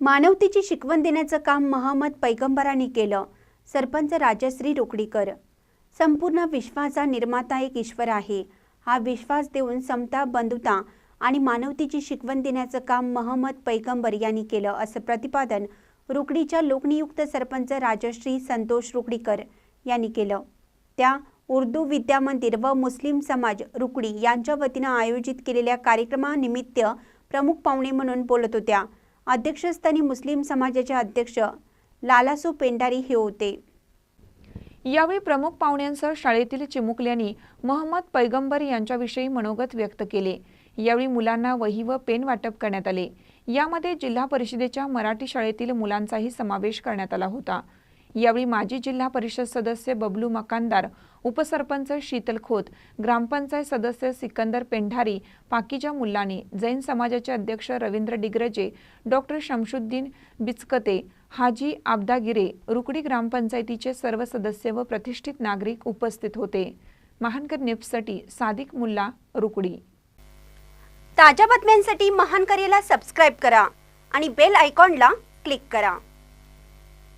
मानवतेची शिकवण देण्याचं काम महम्मद पैगंबरांनी केलं. सरपंच राजश्री रोकडीकर. संपूर्ण विश्वाचा निर्माता एक ईश्वर आहे. हा विश्वास देऊन समता बंधुता आणि मानवतेची शिकवण देण्याचं काम महम्मद पैगंबर यांनी केलं असं प्रतिपादन रुकडीच्या लोकनियुक्त सरपंच राजश्री संतोष रुकडीकर यांनी केलं. त्या उर्दू विद्या मंदिर व मुस्लिम समाज रुकडी यांच्या वतीनं आयोजित केलेल्या कार्यक्रमानिमित्त प्रमुख पाहुणे म्हणून बोलत होत्या. अध्यक्षस्थानी मुस्लिम समाजाचे अध्यक्ष लालासू पेंडारी हे होते. यावेळी प्रमुख पाहुण्यांसह शाळेतील चिमुकल्यांनी महम्मद पैगंबर यांच्याविषयी मनोगत व्यक्त केले. यावेळी मुलांना वही व पेन वाटप करण्यात आले. यामध्ये जिल्हा परिषदेच्या मराठी शाळेतील मुलांचाही समावेश करण्यात आला होता. यावेळी माजी जिल्हा परिषद सदस्य बबलू मकानदार उपसरपंच शीतल खोत ग्रामपंचायत सदस्य सिकंदर पेंढारी पाकिजा मुल्लानी जैन समाजाचे अध्यक्ष रवींद्र डिग्रजे डॉक्टर शमशुद्दीन बिचकते हाजी आबदागिरे रुकडी ग्रामपंचायतीचे सर्व सदस्य व प्रतिष्ठित नागरिक उपस्थित होते. महानकर न्यूजसाठी सादिक मुल्ला रुकडी. ताज्या बातम्यांसाठी महानकरेला सबस्क्राईब करा आणि बेल आयकॉनला क्लिक करा.